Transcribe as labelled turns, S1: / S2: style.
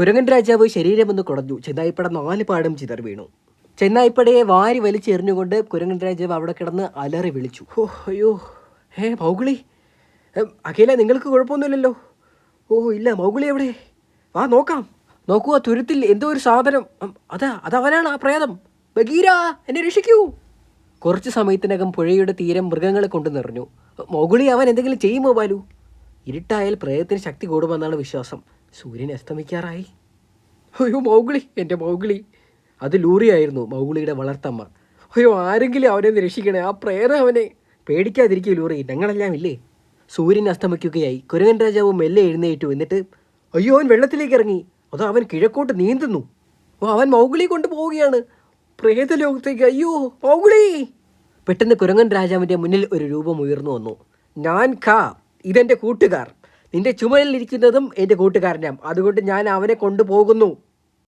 S1: കുരങ്ങൻ രാജാവ് ശരീരമൊന്ന് കുടഞ്ഞു. ചെന്നായിപ്പട നാല് പാടും ചിതർ വീണു. ചെന്നായിപ്പടയെ വാരി വലിച്ചെറിഞ്ഞുകൊണ്ട് കുരങ്ങൻ രാജാവ് അവിടെ കിടന്ന് അലറി വിളിച്ചു. ഓ അയ്യോ ഏ മൗഗുളി അഖില നിങ്ങൾക്ക് കുഴപ്പമൊന്നുമില്ലല്ലോ. ഓ ഇല്ല മൗഗുളി എവിടെ? വാ നോക്കാം. നോക്കൂ ആ തുരുത്തിൽ എന്തോ ഒരു സാധനം. അതാ അതവനാണ് ആ പ്രേതം. ബഗീര എന്നെ രക്ഷിക്കൂ. കുറച്ച് സമയത്തിനകം പുഴയുടെ തീരം മൃഗങ്ങളെ കൊണ്ട് നിറഞ്ഞു. മൗഗുളി അവൻ എന്തെങ്കിലും ചെയ്യുമോ ബാലു? ഇരുട്ടായാൽ പ്രേതത്തിന് ശക്തി കൂടുമെന്നാണ് വിശ്വാസം. സൂര്യൻ അസ്തമിക്കാറായി. അയ്യോ മൗഗിളി എന്റെ മൗഗിളി. അത് ലൂറിയായിരുന്നു മൗഗിളിയുടെ വളർത്തമ്മ. അയ്യോ ആരെങ്കിലും അവനെ രക്ഷിക്കണേ ആ പ്രേരം അവനെ. പേടിക്കാതിരിക്കും ലൂറി ഞങ്ങളെല്ലാം ഇല്ലേ? സൂര്യൻ അസ്തമിക്കുകയായി. കുരങ്ങൻ രാജാവ് മെല്ലെ എഴുന്നേറ്റു എന്നിട്ട് അയ്യോ അവൻ വെള്ളത്തിലേക്ക് ഇറങ്ങി. അതോ അവൻ കിഴക്കോട്ട് നീന്തുന്നു. ഓ അവൻ മൗഗിളി കൊണ്ട് പോവുകയാണ് പ്രേതലോകത്തേക്ക് അയ്യോ മൗഗിളി. പെട്ടെന്ന് കുരങ്ങൻ രാജാവിന്റെ മുന്നിൽ ഒരു രൂപം ഉയർന്നു വന്നു. ഞാൻ ഖാ ഇതെന്റെ കൂട്ടുകാർ. നിന്റെ ചുമലിൽ ഇരിക്കുന്നതും എന്റെ കൂട്ടുകാരനാണ്. അതുകൊണ്ട് ഞാൻ അവനെ കൊണ്ടുപോകുന്നു.